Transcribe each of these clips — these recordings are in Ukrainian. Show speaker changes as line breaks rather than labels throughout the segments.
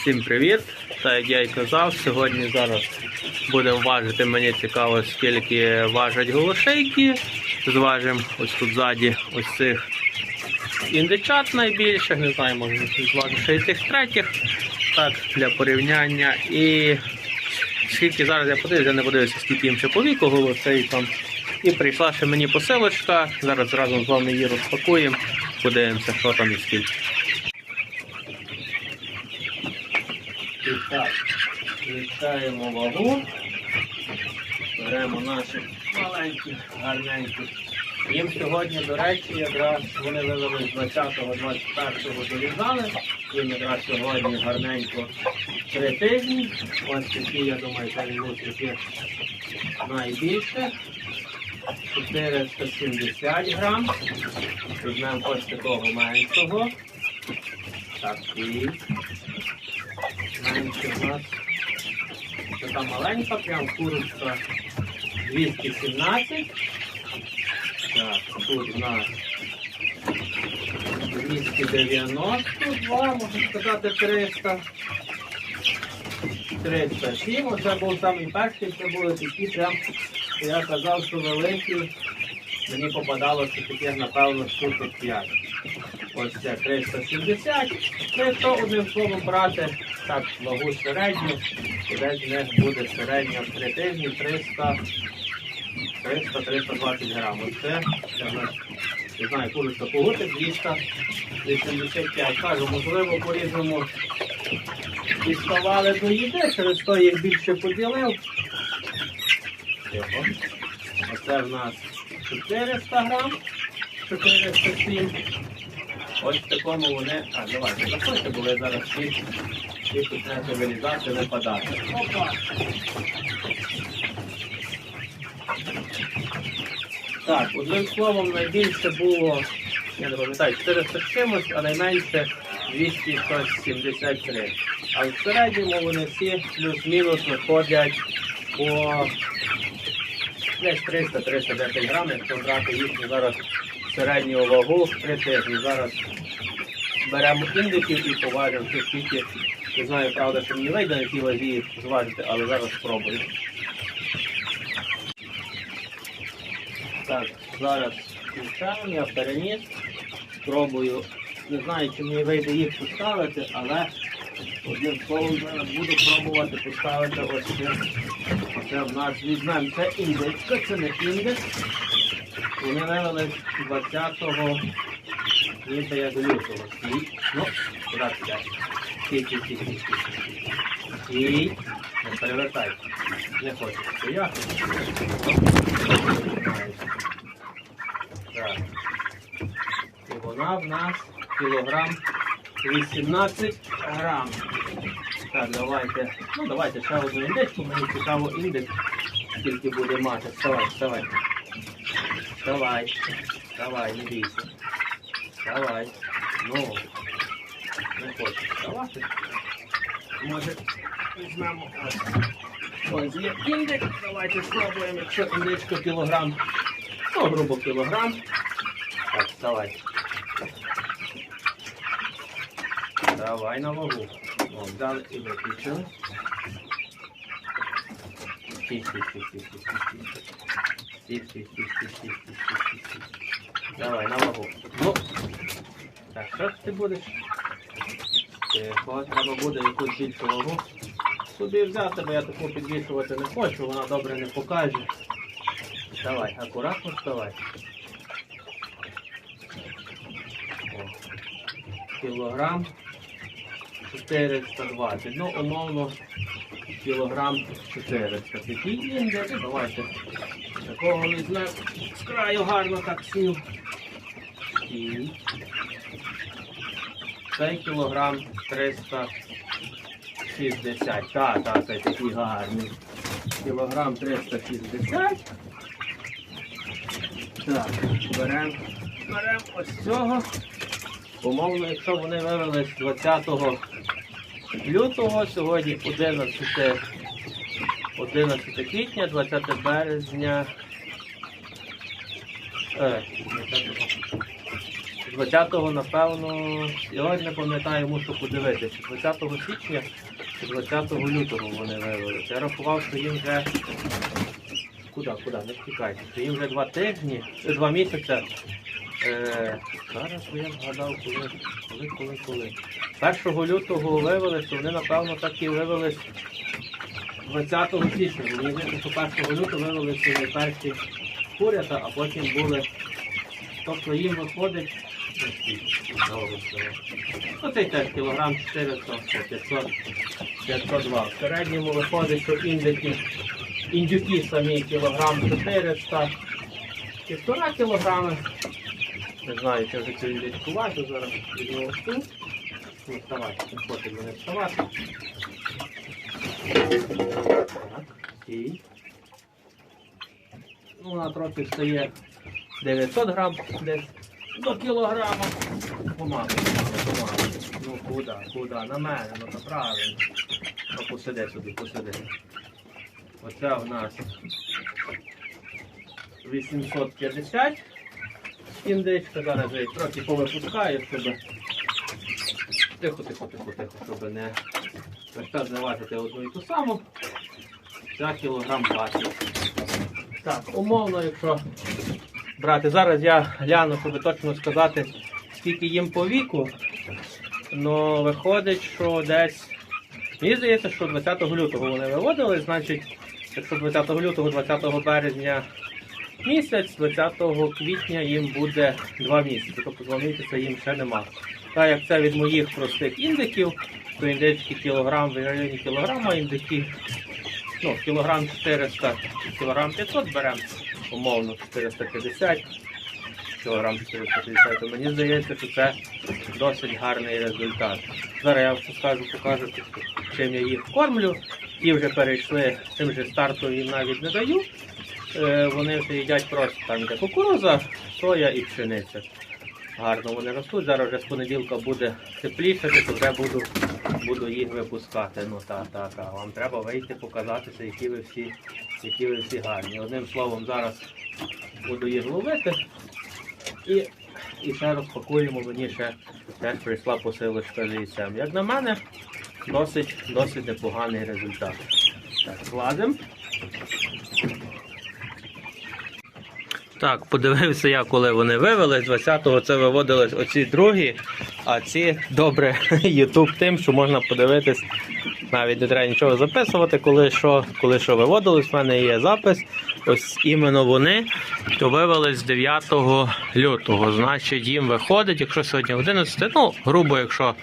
Всім привіт! Та як я й казав, сьогодні зараз будемо важити. Мені цікаво, скільки важать голошейки. Зважимо ось тут ззаді ось цих індичат найбільших, не знаю, може зважу ще й тих третіх. Так, для порівняння. І скільки зараз я подивився, я не подивився, скільки їм ще по віку голошей там. І прийшла ще мені посилочка. Зараз разом з вами її розпакуємо. Подивимося, що там і скільки. Так, включаємо вагу. Беремо наших маленьких, гарненьких. Їм сьогодні, до речі, якраз вони вивели з 20-го, 21-го долізали. Їм якраз сьогодні гарненько три тижні. Ось такі, я думаю, такі найбільше. 470 грам. Візьмемо ось такого меншого. Такий. У нас така маленька, прям курочка 217. Так, тут у нас 292, можна сказати 300. 307, оце був самий перший, це були такі прям, я казав, що великі. Мені попадалося таких, напевно, штук 5. Ось це 370. Ну, Якщо одним словом брати так, вагу середню, то десь в них буде середня в 3 тижні 300 300-320 грам. Оце це в нас, не знаю, курочка погоди 285. Кажу, можливо, по-різному діставали до їди, через то їх більше поділив. Оце в нас 400 грам, 407. Ось вони. А, давайте, заходьте, бо ви зараз всі, всі почнете вилізати, випадати. Опа! Так, одним словом, найбільше було, я не пам'ятаю, 400 чимось, а найменше 273. А в середньому вони всі плюс-мінус виходять по десь 300-310 грам, якщо брати їхню зараз середню вагу в 3 тижні. Зараз беремо індиків і поважимо, скільки. Не знаю, правда, що мені вийде на цій вазі зважити, але зараз спробую. Так, зараз включаємо, я переніс. Спробую. Не знаю, чи мені вийде їх поставити, але одним словом зараз буду пробувати поставити ось це. Це в нас візьмемо це індекс, це не індекс. Вони вивели 20-го ніби як лютого. Стій. Ну, куди ти йдеш? Стій, стій, стій, стій, стій. Стій. Не перевертай. Не хочеш стояти. Так. І вона в нас кілограм 18 грам. Так, давайте. Ну, давайте ще одну індичку. Мені цікаво індекс. Скільки буде мати. Вставай, вставай. Давай, давай, не бійся. Давай. Ну. Не хочеш давати. Може, візьмемо ось. Є індекс. Давайте спробуємо, якщо індичка кілограм. Ну, грубо кілограм. Так, вставай. Давай на вагу. О, взяли і виключили. Стій, стій, Давай, на вагу. Ну. Так, що ти будеш? Тихо, треба буде якусь більшу вагу. Собі взяти, бо я таку підвішувати не хочу, вона добре не покаже. Давай, акуратно вставай. Кілограм 420. Ну, умовно, кілограм 400. Такий індекс. Давайте такого візьмемо з краю гарно так сів. І цей кілограм 360. Так, так, це такий гарний. Кілограм 360. Так, беремо берем ось цього. Умовно, якщо вони вивели з 20 лютого, сьогодні 11, 11 квітня, 20 березня. Е, 20 20-го, напевно, я ось не пам'ятаю, мушу подивитися. 20 січня чи 20 лютого вони вивели. Я рахував, що їм вже. Куди, куди, не втікайте. Що їм вже два тижні, е, два місяці. Е, зараз я згадав, коли, коли, коли, коли. 1 лютого вивели, то вони, напевно, так і вивелись 20 січня. Мені здається, що 1 лютого вивели перші курята, а потім були. Тобто їм виходить. Ну, цей теж кілограм 400, 500, 502. В середньому виходить, що індики, індюки самі кілограм 400, півтора кілограми. Не знаю, чи вже цю індичку важу, зараз візьму ось тут. Не вставати, не хоче мене вставати. Так, і. Ну, вона трохи стає 900 грам десь до кілограма. Помалу, помалу. Ну куди, куди? На мене, ну то правильно. Ну посиди собі, посиди. Оце в нас 850 індичка. Зараз я їх трохи повипускаю, щоб. Тихо, тихо, тихо, тихо, щоб не весь час одну і ту саму. Ця кілограм 20. Так, умовно, якщо брати. Зараз я гляну, щоб точно сказати, скільки їм по віку. Ну, виходить, що десь. Мені здається, що 20 лютого вони виводили, значить, якщо 20 лютого, 20 березня місяць, 20 квітня їм буде 2 місяці. Тобто 2 місяці їм ще нема. Так як це від моїх простих індиків, то індички кілограм в районі кілограма, індики ну, кілограм 400, кілограм 500 беремо, умовно 450, кілограм 450, то мені здається, що це досить гарний результат. Зараз я вам скажу, покажу, чим я їх кормлю. Ті вже перейшли, цим же старту їм навіть не даю. Е, Вони вже їдять просто там йде кукуруза, соя і пшениця. Гарно вони ростуть. Зараз вже з понеділка буде тепліше, то вже буду, буду їх випускати. Ну так, так, так. Вам треба вийти, показатися, які ви всі, які ви всі гарні. Одним словом, зараз буду їх ловити і, і ще розпакуємо. Мені ще теж прийшла посилочка з яйцем. Як на мене, досить, досить непоганий результат. Так, складемо. Так, подивився я, коли вони вивели. З 20-го це виводились оці другі, а ці добре Ютуб тим, що можна подивитись. Навіть не треба нічого записувати, коли що, коли що виводилось. В мене є запис. Ось іменно вони то вивелись 9 лютого. Значить, їм виходить, якщо сьогодні 11, ну, грубо, якщо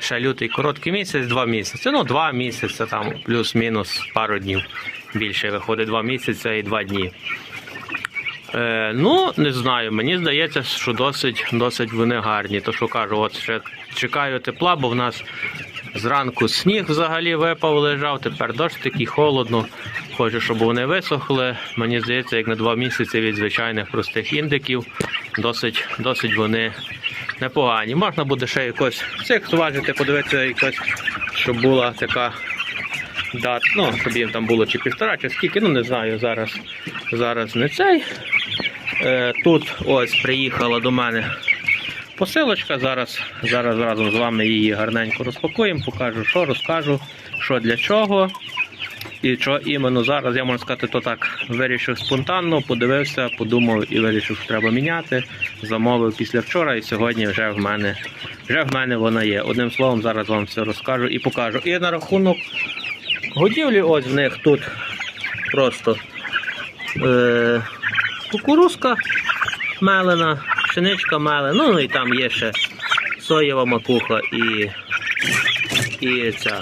ще лютий короткий місяць, два місяці. Ну, два місяці, там плюс-мінус пару днів. Більше виходить два місяці і два дні. Е, ну, не знаю, мені здається, що досить, досить вони гарні. То що кажу, от ще чекаю тепла, бо в нас зранку сніг взагалі випав, лежав, тепер дощ такий холодно. Хочу, щоб вони висохли. Мені здається, як на два місяці від звичайних простих індиків, досить, досить вони непогані. Можна буде ще якось цих зважити, подивитися, якось, щоб була така дат, ну, щоб їм там було чи півтора, чи скільки, ну не знаю, зараз, зараз не цей. Е, Тут ось приїхала до мене посилочка. Зараз, зараз разом з вами її гарненько розпакуємо, покажу, що розкажу, що для чого. І що іменно зараз, я можу сказати, то так вирішив спонтанно, подивився, подумав і вирішив, що треба міняти. Замовив після вчора, і сьогодні вже в мене вже в мене вона є. Одним словом, зараз вам все розкажу і покажу. І на рахунок годівлі, ось в них тут просто е, кукурузка мелена, пшеничка мелена, ну і там є ще соєва макуха і, і ця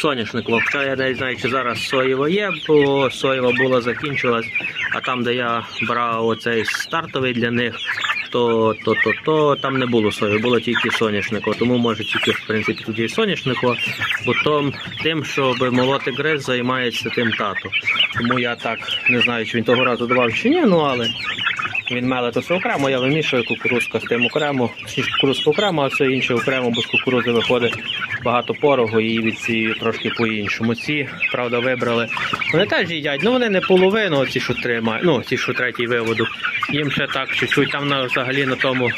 соняшникова. Хоча я не знаю, чи зараз соєва є, бо соєва була закінчилась, а там, де я брав оцей стартовий для них, то, то, то, то там не було сої, було тільки соняшнику, Тому може тільки в принципі тут є соняшникова, бо том, тим, щоб молоти гриз, займається тим тато. Тому я так не знаю, чи він того разу давав чи ні, ну але він меле все окремо, я вимішую кукурузка з тим окремо, точніше кукурузка окремо, а все інше окремо, бо з кукурузи виходить багато порогу і відсію трошки по-іншому. Ці, правда, вибрали. Вони теж їдять, ну вони не половину, ці, що тримають, ну, ці, що третій виводок. Їм ще так чуть-чуть там на, взагалі на тому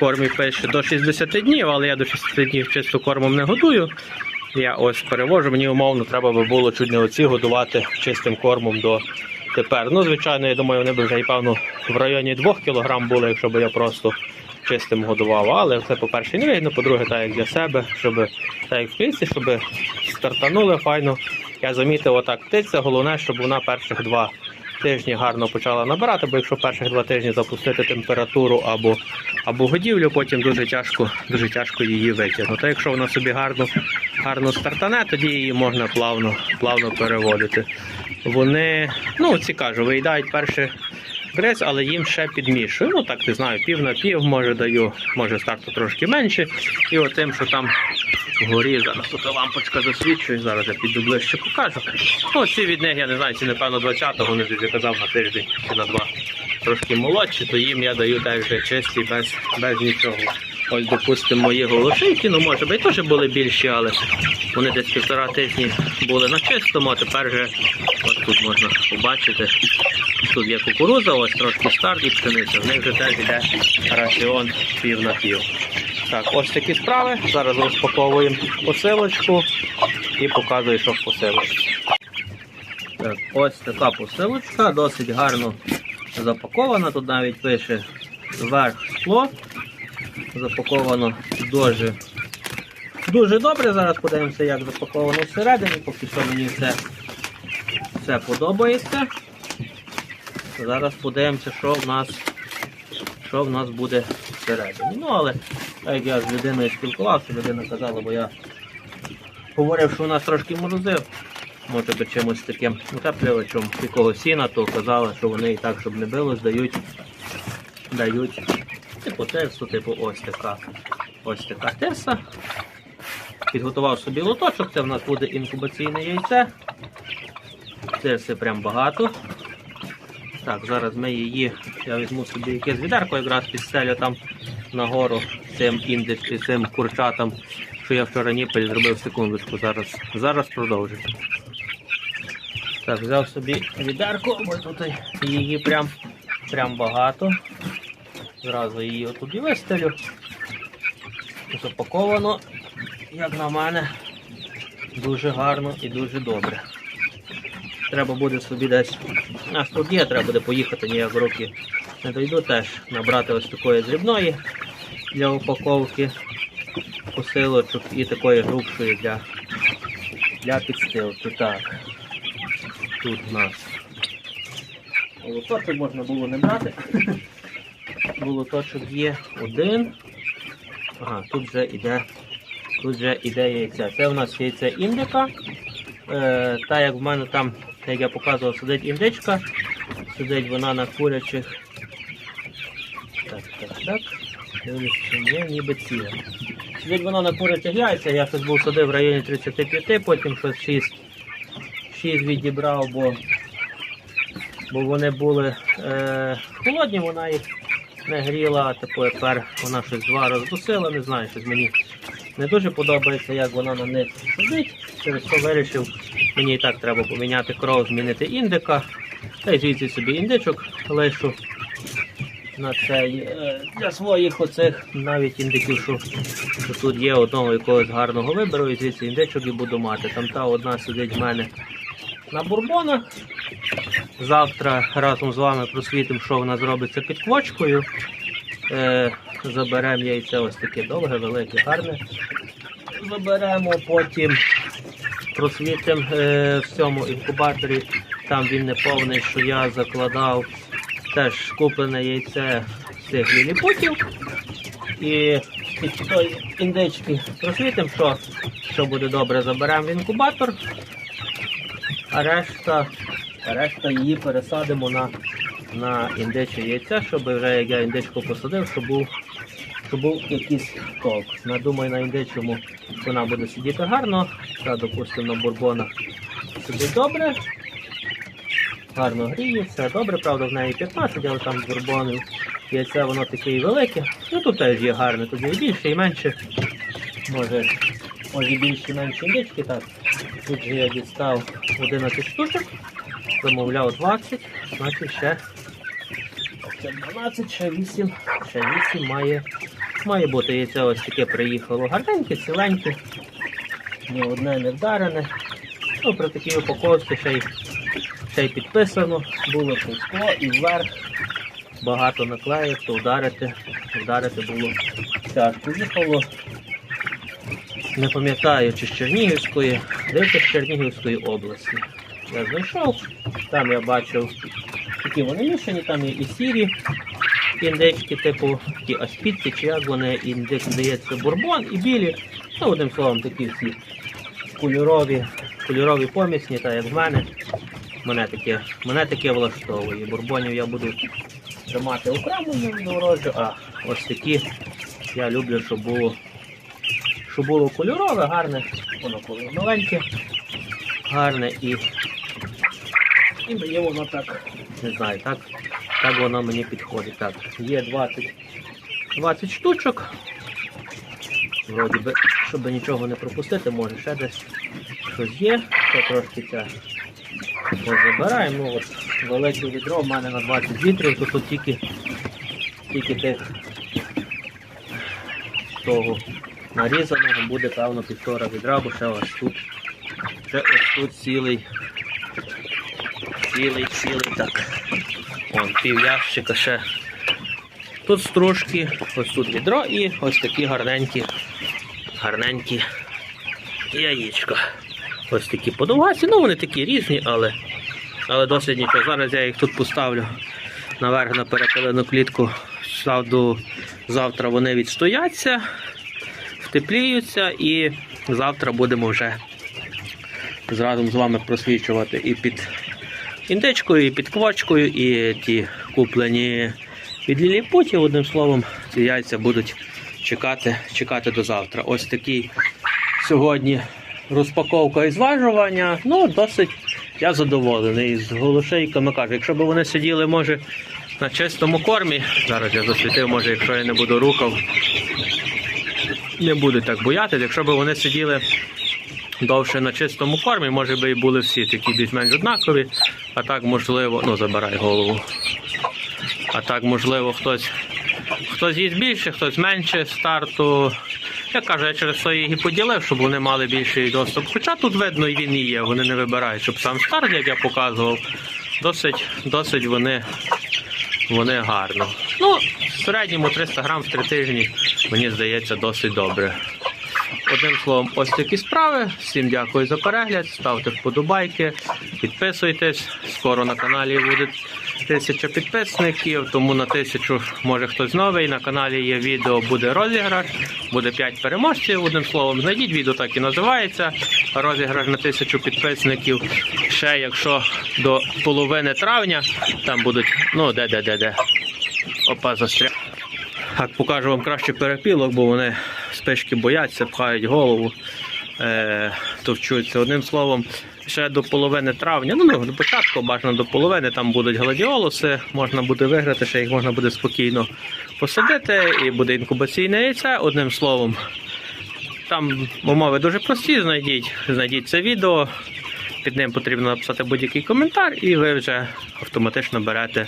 кормі пише до 60 днів, але я до 60 днів чисто кормом не годую. Я ось перевожу, мені умовно треба би було чуть не оці годувати чистим кормом до тепер. Ну, звичайно, я думаю, вони б вже і певно в районі 2 кг були, якщо б я просто чистим годував. Але це, по-перше, не вигідно, по-друге, так як для себе, щоб так як в птиці, щоб стартанули файно. Я замітив, отак птиця, головне, щоб вона перших два тижні гарно почала набирати, бо якщо перших два тижні запустити температуру або, або годівлю, потім дуже тяжко, дуже тяжко її витягнути. Якщо вона собі гарно, гарно стартане, тоді її можна плавно, плавно переводити. Вони, ну ці кажу, виїдають перший гриз, але їм ще підмішую. Ну так не знаю, пів на пів, може даю, може старту трошки менше. І отим, що там вгорі, зараз тут лампочка засвічує, зараз я піду ближче покажу. Ну, ці від них, я не знаю, ці напевно 20-го, вони вже казав на тиждень чи на два трошки молодші, то їм я даю теж вже чисті, без, без нічого. Ось, допустимо, мої голошейки, ну може би теж були більші, але вони десь півтора тижні були на чистому, а тепер вже тут можна побачити. Тут є кукуруза, ось трошки старт і пшениця. В них вже теж йде раціон пів на пів. Так, ось такі справи. Зараз розпаковуємо посилочку і показую, що в посилочці. Так, ось така посилочка, досить гарно запакована. Тут навіть пише верх скло. Запаковано дуже, дуже добре. Зараз подивимося, як запаковано всередині. Поки що мені все, все подобається. Зараз подивимося, що в нас, що в нас буде всередині. Ну, але як я з людиною спілкувався, людина казала, бо я говорив, що у нас трошки морозив. Може би чимось таким утеплювачем якого сіна, то казали, що вони і так, щоб не било, здають, дають типу терсу, типу ось така. Ось така терса. Підготував собі лоточок, це в нас буде інкубаційне яйце. Терси прям багато. Так, зараз ми її, я візьму собі якесь відерко, якраз підстелю там нагору цим індекс, цим курчатам, що я вчора ніпель зробив секундочку, зараз, зараз продовжу. Так, взяв собі відерко, бо тут її прям, прям багато. Зразу її отут і вистелю. Запаковано, як на мене, дуже гарно і дуже добре. Треба буде собі десь. У нас треба буде поїхати, ніяк руки не дойду теж набрати ось такої дрібної для упаковки посилочок і такої грубшої для, для підстилки. Так. Тут у нас Молоточок можна було не брати. Молоточок є один. Ага, тут вже іде, тут вже іде яйця. Це у нас яйце індика. Е, та як в мене там, як я показував, сидить індичка. Сидить вона на курячих. Так, так, так. Дивлюсь, ніби ціле. Сидить вона на курячих яйця, я щось був садив в районі 35, потім щось 6, 6 відібрав, бо, бо вони були е, холодні, вона їх не гріла, а тепер вона щось два роздусила, не знаю, щось мені не дуже подобається, як вона на них сидить. Через це вирішив, мені і так треба поміняти кров, змінити індика. Та й звідси собі індичок лишу на цей е, для своїх оцих навіть індиків, що, що тут є одного якогось гарного вибору, і звідси індичок і буду мати. Там та одна сидить в мене на бурбонах. Завтра разом з вами просвітимо, що вона зробиться під квочкою. Е, заберемо яйце ось таке довге, велике, гарне. Заберемо потім просвітимо е, в цьому інкубаторі. Там він не повний, що я закладав теж куплене яйце цих ліліпутів. І тої індички просвітимо, що, що буде добре, заберемо в інкубатор, а решта, а решта її пересадимо на, на індиче яйце, щоб вже як я індичку посадив, щоб був, щоб був якийсь толк. Надумаю на індичому вона буде сидіти гарно, та, допустимо, на бурбонах сидить добре. Гарно гріється, добре, правда, в неї 15, але там бурбонів яйце воно таке і велике. Ну тут теж є гарне, тут є і більше, і менше. Може, може більше, і менше індички. Так. Тут же я дістав 11 штучок, замовляв 20, значить ще, ще 12, ще 8, ще 8 має, Має бути яйце ось таке приїхало гарненьке, ціленьке, ні одне не вдарене. Ну, при такій упаковці ще й, ще й підписано, було пуско і вверх. Багато наклеїв, то вдарити, вдарити було тяжко. Їхало, не пам'ятаю, чи з Чернігівської, десь з Чернігівської області. Я знайшов, там я бачив, які вони мішані, там є і сірі індички, типу такі аспідки, чи як вони, індик здається бурбон і білі. Ну, одним словом, такі всі кольорові, кольорові помісні, так як в мене. Мене таке, мене таке влаштовує. Бурбонів я буду тримати окремо не ворожу, а ось такі я люблю, щоб було, щоб було кольорове, гарне, воно коли маленьке, гарне і, і мені воно так, не знаю, так, так воно мені підходить. Так, є 20, 20 штучок. Вроді би, щоб нічого не пропустити, може ще десь щось є, то трошки це забираємо. Ну, от, велике відро в мене на 20 літрів, то тут тільки, тільки тих того нарізаного буде певно півтора відра, бо ще ось тут, ще ось тут цілий, цілий, цілий так. Вон, пів ящика ще. Тут стружки, ось тут відро і ось такі гарненькі, гарненькі яєчка. Ось такі подовгасті, ну вони такі різні, але, але досить нічого. Зараз я їх тут поставлю наверх на перепилену клітку. Завтра, завтра вони відстояться, втепліються і завтра будемо вже зразу з вами просвічувати і під індичкою, і під квочкою, і ті куплені від ліліпутів. Одним словом, ці яйця будуть чекати, чекати до завтра. Ось такий сьогодні розпаковка і зважування. Ну, досить я задоволений. З голошейками кажу, якщо б вони сиділи, може, на чистому кормі. Зараз я засвітив, може, якщо я не буду рухав, не буду так боятися. Якщо б вони сиділи довше на чистому кормі, може би і були всі такі більш-менш однакові. А так можливо, ну забирай голову. А так, можливо, хтось хтось їсть більше, хтось менше старту. Я кажу, я через це їх і поділив, щоб вони мали більший доступ. Хоча тут видно і він і є, вони не вибирають, щоб сам старт, як я показував, досить, досить вони, вони гарно. Ну, в середньому 300 грам в три тижні, мені здається, досить добре. Одним словом, ось такі справи. Всім дякую за перегляд. Ставте вподобайки, підписуйтесь. Скоро на каналі буде тисяча підписників, тому на тисячу може хтось новий. На каналі є відео, буде розіграш, буде 5 переможців. Одним словом, знайдіть відео, так і називається. Розіграш на тисячу підписників. Ще якщо до половини травня там будуть. Ну, де, де, де, де. Опа, застряг. Так, покажу вам краще перепілок, бо вони спишки бояться, пхають голову, е, товчуться. Одним словом, ще до половини травня, ну, ну до початку, бажано до половини, там будуть гладіолуси, можна буде виграти, ще їх можна буде спокійно посадити, і буде інкубаційне яйце. Одним словом, там умови дуже прості, знайдіть, знайдіть це відео. Під ним потрібно написати будь-який коментар, і ви вже автоматично берете,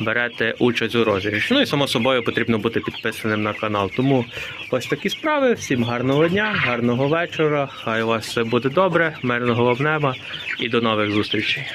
берете участь у розіграші. Ну і само собою потрібно бути підписаним на канал. Тому ось такі справи. Всім гарного дня, гарного вечора. Хай у вас все буде добре, мирного вам неба і до нових зустрічей.